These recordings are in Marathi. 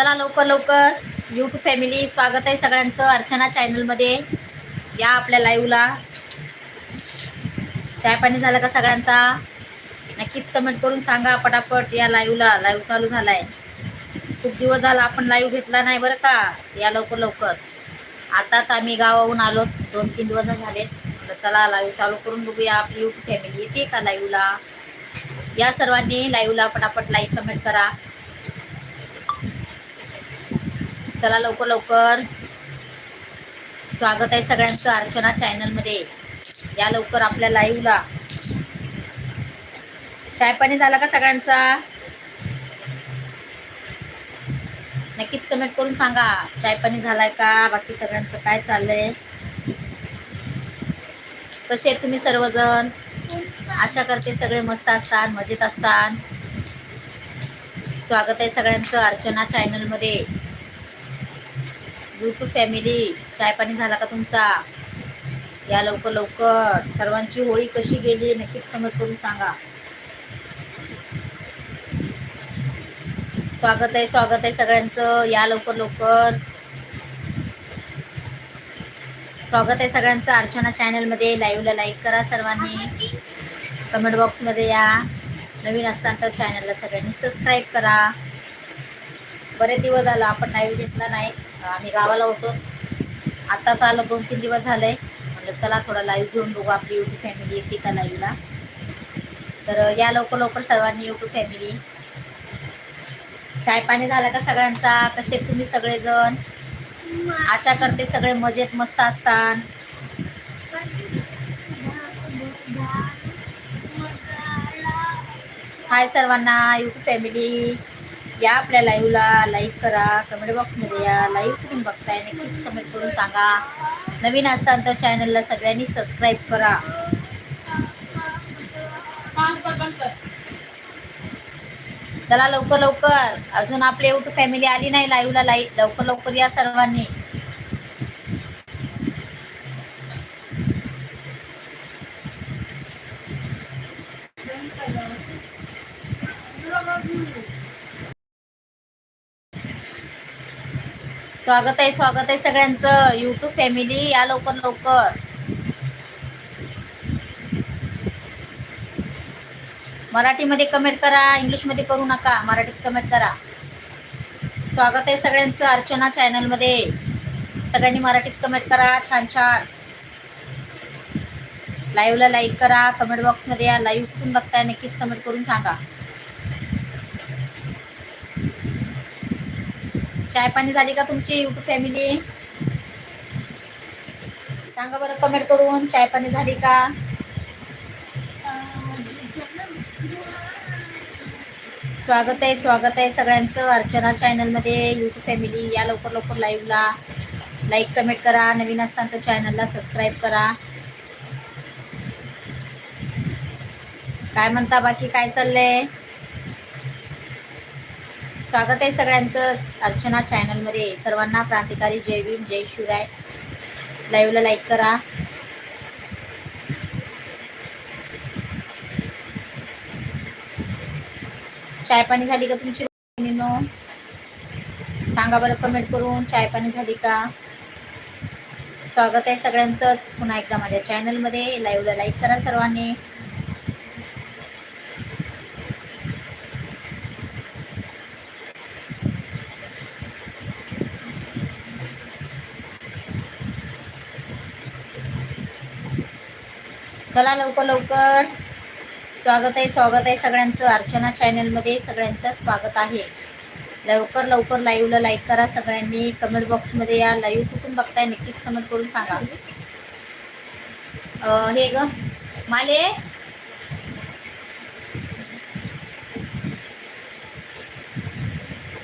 चला लवकर लवकर. यूट्यूब फॅमिली स्वागत आहे सगळ्यांचं अर्चना चॅनलमध्ये या आपल्या लाईव्हला चाय पाणी झालं का सगळ्यांचा? नक्कीच कमेंट करून सांगा पटापट. या लाईव्हला लाईव्ह चालू झाला आहे खूप दिवस झाला आपण लाईव्ह घेतला नाही बरं का? या लवकर लवकर. आताच आम्ही गावाहून आलो. दोन तीन दिवस झाले. तर चला लाईव्ह चालू करून बघूया आपली यूट्यूब फॅमिली येते का लाईव्हला या सर्वांनी लाईव्हला पटापट लाईक कमेंट करा. चला लवकर लवकर. स्वागत आहे सगळ्यांचं अर्चना चॅनलमध्ये या लवकर आपल्या लाईव्हला चाय पाणी झाला का सगळ्यांचा? नक्कीच कमेंट करून सांगा. चाय पाणी झालाय का? बाकी सगळ्यांचं काय चाललंय? कसे आहेत तुम्ही सर्वजण? आशा करते सगळे मस्त असतात मजेत असतात. स्वागत आहे सगळ्यांचं अर्चना चॅनलमध्ये यूट्यूब फॅमिली चाय पाणी झाला का तुमचा? या लवकर लवकर. सर्वांची होळी कशी गेली नक्कीच कमेंट करून सांगा. स्वागत आहे स्वागत आहे सगळ्यांचं. या लवकर लवकर. स्वागत आहे सगळ्यांचं अर्चना चॅनलमध्ये लाईव्हला लाईक करा सर्वांनी. कमेंट बॉक्समध्ये या. नवीन असताना तर चॅनलला सगळ्यांनी सबस्क्राईब करा. बरेच दिवस झाला आपण लाईव्ह घेतला नाही. आम्ही गावाला होतो. आत्ताच आलो दोन तीन दिवस झाले म्हटलं चला थोडा लाईव्ह घेऊन बघू आपली यूट्यूब फॅमिली येते का लाईव्हला तर या लवकर लवकर सर्वांनी यूट्यूब फॅमिली चाय पाणी झाला का सगळ्यांचा? कसे तुम्ही सगळेजण? आशा करते सगळे मजेत मस्त असतात. हाय सर्वांना यूट्यूब फॅमिली या आपल्या लाईव्हला लाईक करा कमेंट बॉक्समध्ये या लाईव्ह कुठून बघताय नक्कीच कमेंट करून सांगा. नवीन असताना तर चॅनलला सगळ्यांनी सबस्क्राईब करा. चला लवकर लवकर. अजून आपली एवढी फॅमिली आली नाही लाईव्हला लाईव लवकर लवकर या सर्वांनी. स्वागत आहे स्वागत आहे सगळ्यांचं. युट्यूब फॅमिली या लवकर लवकर. मराठीमध्ये कमेंट करा इंग्लिशमध्ये करू नका मराठीत कमेंट करा. स्वागत आहे सगळ्यांचं अर्चना चॅनलमध्ये सगळ्यांनी मराठीत कमेंट करा छान छान. लाईव्हला लाईक करा कमेंट बॉक्समध्ये या लाईव्ह कुठून बघताय नक्कीच कमेंट करून सांगा. चाय पाणी झाली का तुमची युट्यूब फॅमिली सांगा बरं कमेंट करून चाय पाणी झाली का? स्वागत आहे स्वागत आहे सगळ्यांचं. अर्चना चॅनलमध्ये यूट्यूब फॅमिली या लवकर लवकर लाईव्हला लाईक कमेंट करा. नवीन असताना तर चॅनलला सबस्क्राईब करा. काय म्हणता बाकी? काय चाललंय? स्वागत आहे सगळ्यांचं अर्चना चॅनलमध्ये. सर्वांना क्रांतिकारी जय भीम जय शिवराय. लाईव्हला लाईक करा. चाय पाणी झाली का तुमची बहिणीनो? सांगा बरं कमेंट करून. चाय पाणी झाली का? स्वागत आहे सगळ्यांचंच पुन्हा एकदा माझ्या चॅनलमध्ये लाईव्हला लाईक करा सर्वांनी. चला लवकर लवकर. स्वागत आहे स्वागत आहे सगळ्यांचं. अर्चना चॅनलमध्ये सगळ्यांचं स्वागत आहे. लवकर लवकर लाईव्हला लाईक करा सगळ्यांनी. कमेंट बॉक्समध्ये या लाईव्ह कुठून बघताय नक्कीच कमेंट करून सांगा. हे ग माले?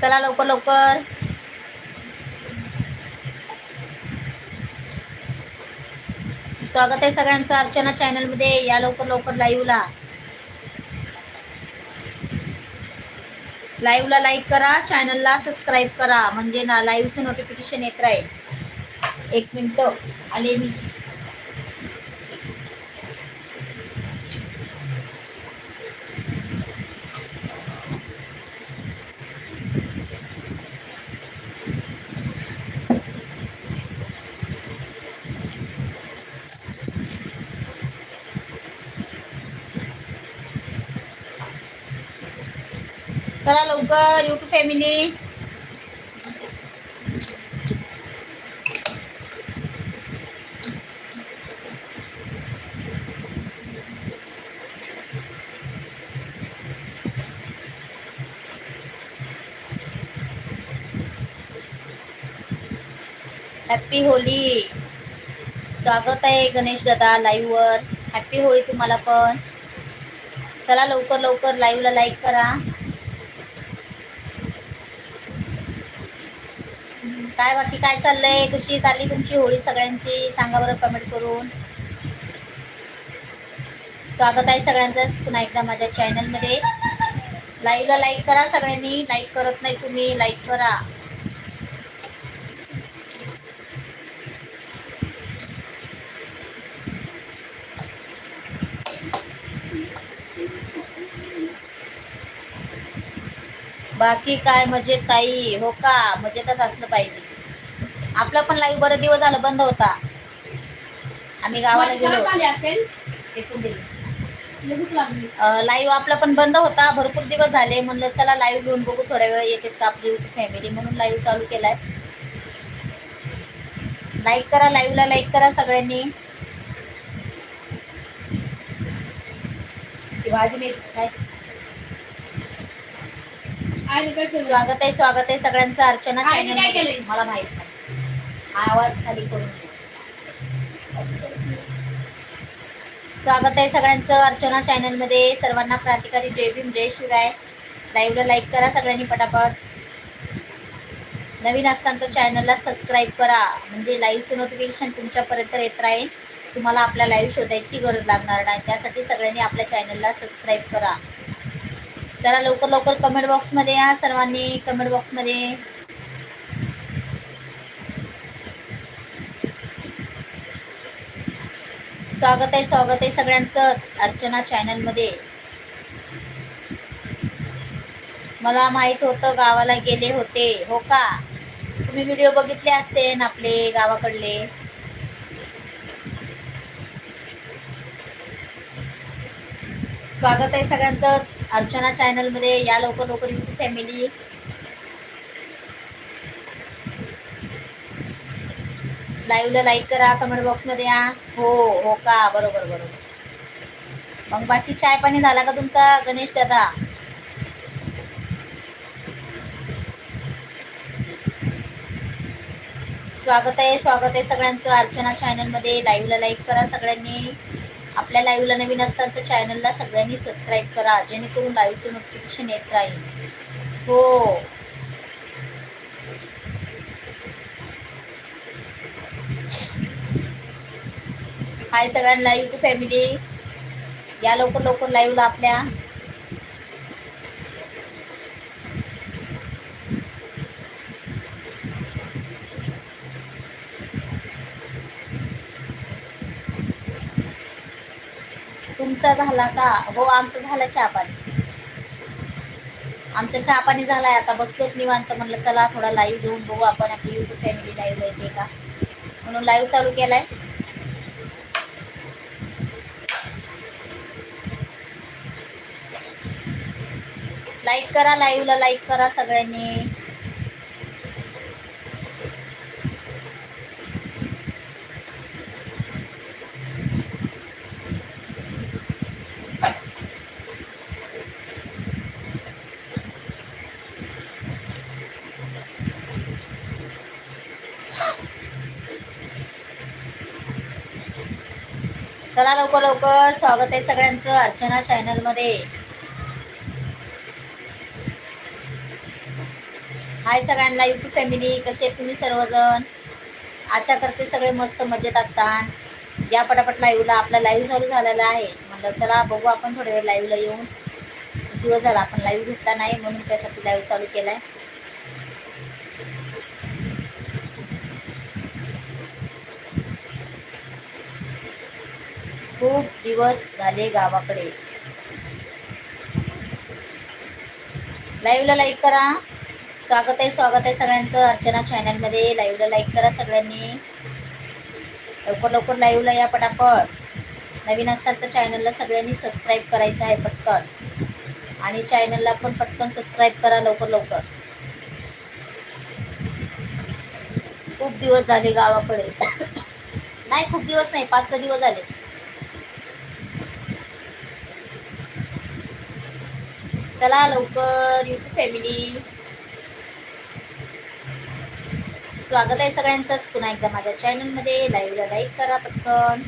चला लवकर लवकर. स्वागत आहे सगळ्यांचं अर्चना चॅनलमध्ये या लवकर लवकर लाईव्हला लाईव्हला लाईक करा चॅनलला सबस्क्राईब करा. म्हणजे ना लाईव्हचं नोटिफिकेशन येत राहील. एक मिनटं. आले मी चला लवकर युट्यूब फॅमिली हॅप्पी होली स्वागत आहे गणेश दादा लाईव्ह वर. होळी तुम्हाला पण. चला लवकर लवकर लाईव्हला लाईक करा. काय बाकी काय चाललंय? कशी चालली तुमची होळी सगळ्यांची? सांगा बरं कमेंट करून. स्वागत आहे सगळ्यांचंच पुन्हा एकदा माझ्या चॅनलमध्ये लाईव्हला लाईक करा सगळ्यांनी. लाईक करत नाही तुम्ही लाईक करा. बाकी काय मजेत काही? हो का? मजेतच असलं पाहिजे. आपला पण लाईव्ह बरं दिवस झालं बंद होता. आम्ही गावाला गेलो. लाईव्ह आपला पण बंद होता. भरपूर दिवस झाले. म्हणलं चला लाईव्ह घेऊन बघू थोड्या वेळ. येते का आपली फॅमिली म्हणून लाईव्ह चालू केलाय. लाईक करा लाईव्हला लाईक करा सगळ्यांनी. स्वागत आहे स्वागत आहे सगळ्यांचं. अर्चना? मला माहीत नाही. आवाज खाली करून स्वागत आहे सगळ्यांचं अर्चना चॅनलमध्ये. सर्वांना क्रांतिकारी जय भीम जय शिवराय लाईव्हला लाईक करा सगळ्यांनी पटापट. नवीन असताना तर चॅनलला सबस्क्राईब करा. म्हणजे लाईव्हचं नोटिफिकेशन तुमच्यापर्यंत येत राहील. तुम्हाला आपल्या लाईव्ह शोधायची गरज लागणार नाही. त्यासाठी सगळ्यांनी आपल्या चॅनलला सबस्क्राईब करा. जरा लवकर लवकर कमेंट बॉक्समध्ये या सर्वांनी. कमेंट बॉक्समध्ये स्वागत आहे स्वागत आहे सगळ्यांचंच अर्चना चॅनलमध्ये. मला माहीत होतं गावाला गेले होते. हो का? तुम्ही व्हिडिओ बघितले असते ना आपले गावाकडले? स्वागत आहे सगळ्यांचंच अर्चना चॅनलमध्ये. या लवकर लवकर युट्यूब फॅमिली लाईव्हला लाईक करा कमेंट बॉक्समध्ये या. हो हो का? बरोबर बरोबर. मग बाकी चाय पाणी झाला का तुमचा गणेश दादा? स्वागत आहे स्वागत आहे सगळ्यांचं. अर्चना चॅनलमध्ये लाईव्हला लाईक करा सगळ्यांनी. आपल्या लाईव्हला नवीन असतात तर चॅनलला सगळ्यांनी सबस्क्राईब करा जेणेकरून लाईव्हचं नोटिफिकेशन येत राहील. हो. हाय सगळ्यांना युट्यूब फॅमिली या लवकर लवकर लाईव्हला आपल्या. तुमचा झाला का? हो आमचा झाला चहा पाणी आमचा चहा पाणी झालाय आता बसलोत निवांत. म्हणलं चला थोडा लाईव्ह घेऊन बघू आपण आपली युट्यूब फॅमिली लाईव्ह येते का. म्हणून लाईव्ह चालू केलाय. लाईक करा लाईव्हला लाईक करा सगळ्यांनी. चला लवकर लवकर स्वागत आहे सगळ्यांचं अर्चना चॅनलमध्ये हाय सगळ्यांना युट्यूब फॅमिली कसे आहेत तुम्ही सर्वजण? आशा करते सगळे मस्त मजेत असतात. या पटापट लाईव्हला आपला लाईव्ह चालू झालेला आहे. म्हणलं चला बघू आपण थोड्या वेळ लाईव्हला येऊन. दिवस झाला आपण लाईव्ह घेतला नाही म्हणून त्यासाठी लाईव्ह चालू केला आहे खूप दिवस झाले गावाकडे. लाईव्हला लाईक करा. स्वागत आहे स्वागत आहे सगळ्यांचं अर्चना चॅनलमध्ये लाईव्हला लाईक करा सगळ्यांनी. लवकर लवकर लाईव्हला या पटापट. नवीन असतात तर चॅनलला सगळ्यांनी सबस्क्राईब करायचं आहे पटकन. आणि चॅनलला पण पटकन सबस्क्राईब करा लवकर लवकर. खूप दिवस झाले गावाकडे. नाही खूप दिवस नाही पाच सहा दिवस झाले. चला लवकर युट्यूब फॅमिली स्वागत आहे सगळ्यांचंच. पुन्हा एकदा माझ्या चॅनलमध्ये लाईव्हला लाईक करा पटकन.